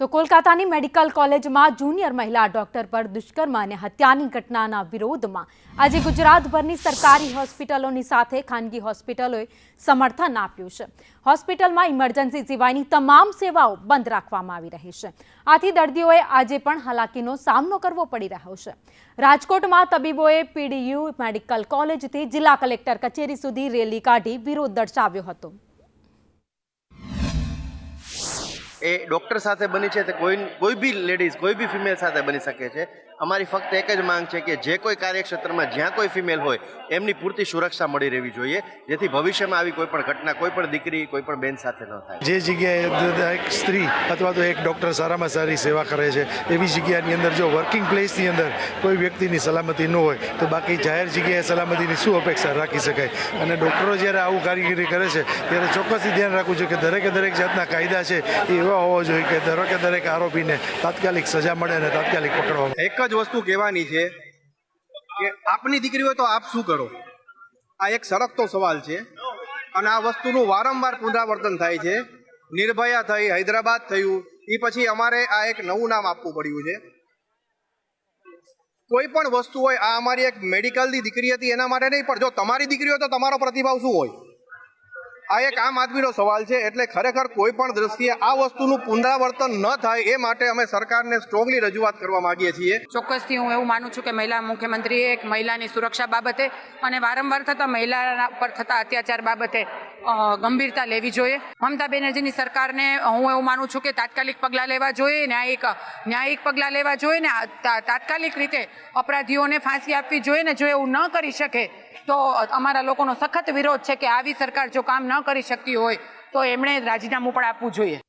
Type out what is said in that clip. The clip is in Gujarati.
તો કોલકાતાની મેડિકલ કોલેજમાં જુનિયર મહિલા ડોક્ટર પર દુષ્કર્મ અને હત્યાની ઘટનાના વિરોધમાં આજે ગુજરાતભરની સરકારી હોસ્પિટલોની સાથે ખાનગી હોસ્પિટલોએ સમર્થન આપ્યું છે. હોસ્પિટલમાં ઇમરજન્સી સિવાયની તમામ સેવાઓ બંધ રાખવામાં આવી રહી છે. આથી દર્દીઓએ આજે પણ હાલાકીનો સામનો કરવો પડી રહ્યો છે. રાજકોટમાં તબીબોએ પીડીયુ મેડિકલ કોલેજથી જિલ્લા કલેક્ટર કચેરી સુધી રેલી કાઢી વિરોધ દર્શાવ્યો હતો. એ ડૉક્ટર સાથે બની છે તે કોઈ કોઈ બી લેડીઝ કોઈ બી ફિમેલ સાથે બની શકે છે. અમારી ફક્ત એક જ માંગ છે કે જે કોઈ કાર્યક્ષેત્રમાં જ્યાં કોઈ ફિમેલ હોય એમની પૂરતી સુરક્ષા મળી રહેવી જોઈએ જેથી ભવિષ્યમાં આવી કોઈ પણ ઘટના કોઈ પણ દીકરી કોઈ પણ બેન સાથે ન થાય. જે જગ્યાએ એક સ્ત્રી અથવા તો એક ડૉક્ટર સારામાં સારી સેવા કરે છે એવી જગ્યાની અંદર જો વર્કિંગ પ્લેસની અંદર કોઈ વ્યક્તિની સલામતી ન હોય તો બાકી જાહેર જગ્યાએ સલામતીની શું અપેક્ષા રાખી શકાય? અને ડૉક્ટરો જ્યારે આવું કારીગીરી કરે છે ત્યારે ચોક્કસથી ધ્યાન રાખવું જોઈએ કે દરેકે દરેક જાતના કાયદા છે એ એવા હોવા જોઈએ કે દરેકે દરેક આરોપીને તાત્કાલિક સજા મળે અને તાત્કાલિક પકડવામાં એક જ વસ્તુ કહેવાની છે કે આપની દીકરી હોય તો આપ શું કરો? આ એક સળગતો સવાલ છે અને આ વસ્તુનું વારંવાર પુનરાવર્તન થાય છે. નિર્ભયા થઈ, હૈદરાબાદ થયું એ પછી અમારે આ એક નવું નામ આપવું પડ્યું છે. કોઈ પણ વસ્તુ હોય, આ અમારી એક મેડિકલની દીકરી હતી, એના માટે નહીં, પણ જો તમારી દીકરી હોય તો તમારો પ્રતિભાવ શું હોય? આ એક આમ આદમીનો સવાલ છે, એટલે ખરેખર કોઈ પણ દ્રષ્ટિએ આ વસ્તુનું પુનરાવર્તન ન થાય એ માટે અમે સરકારને સ્ટ્રોંગલી રજૂઆત કરવા માંગીએ છીએ. ચોક્કસથી હું એવું માનું છું કે મહિલા મુખ્યમંત્રીએ એક મહિલાની સુરક્ષા બાબતે અને વારંવાર થતા મહિલા પર થતા અત્યાચાર બાબતે ગંભીરતા લેવી જોઈએ. મમતા બેનર્જીની સરકારને હું એવું માનું છું કે તાત્કાલિક પગલાં લેવા જોઈએ, ન્યાયિક ન્યાયિક પગલાં લેવા જોઈએ ને તાત્કાલિક રીતે અપરાધીઓને ફાંસી આપવી જોઈએ ને જો એવું ન કરી શકે, તો અમારા લોકોનો સખત વિરોધ છે કે આવી સરકાર જો કામ ન કરી શકતી હોય, તો એમણે રાજીનામું પણ આપવું જોઈએ.